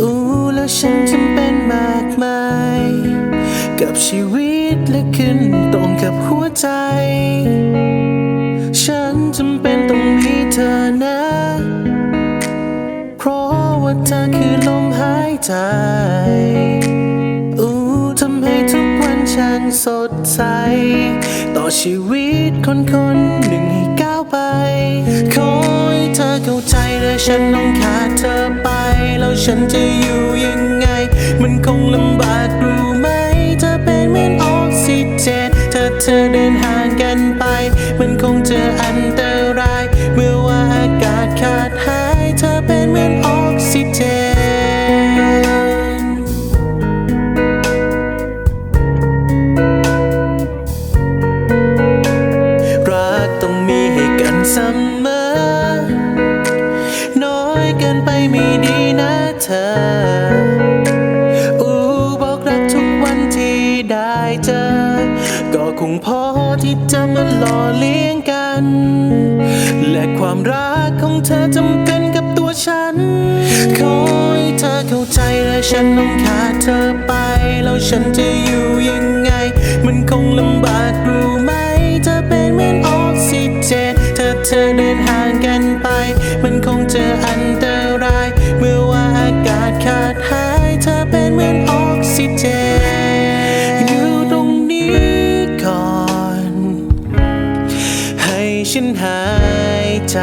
อู้แล้วฉันจำเป็นมากมาย กับชีวิตและขึ้นตรงกับหัวใจ ฉันจำเป็นต้องมีเธอนะ เพราะว่าเธอคือลมหายใจอู้ทำให้ทุกวันฉันสดใส ต่อชีวิตคนคนหนึ่งให้ก้าวไปขอ ฉันต้องขาดเธอไป แล้วฉันจะอยู่ยังไง มันคงลำบากรู้ไหม เธอเป็นเหมือนออกซิเจนถ้าเธอเดินห่างกันไป มันคงจะอันตราย เมื่อว่าอากาศขาดหาย เธอเป็นเหมือนออกซิเจนรักต้องมีให้กันเสม น้อยเกินไปไม่ดีนะเธอ อู้บอกรักทุกวันที่ได้เจอ ก็คงพอที่จะมาหล่อเลี้ยงกัน และความรักของเธอจำเป็นกับตัวฉัน ขอให้เธอเข้าใจและฉันต้องขาดเธอไป แล้วฉันจะอยู่ยังไง มันคงลำบากรู้ไหมเธอเป็นเหมือนออกซิเจนถ้าเธอเดินห่างกันไป มันคงจะอันตราย เมื่อว่าอากาศขาดหายเธอเป็นเหมือนออกซิเจนอยู่ตรงนี้ก่อน ให้ฉันหายใจ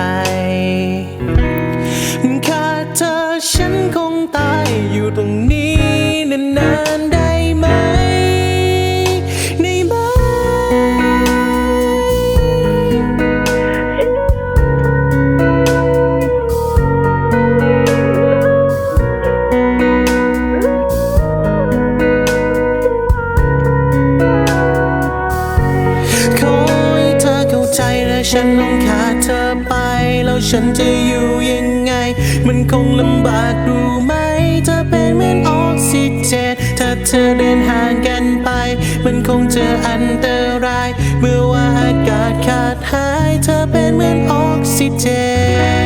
ขาดเธอฉันคงตายอยู่ตรงนี้นานๆ ฉันต้องขาดเธอไป แล้วฉันจะอยู่ยังไง มันคงลำบากรู้ไหมเธอเป็นเหมือนออกซิเจนถ้าเธอเดินห่างกันไป มันคงจะอันตราย เมื่อว่าอากาศขาดหาย เธอเป็นเหมือนออกซิเจน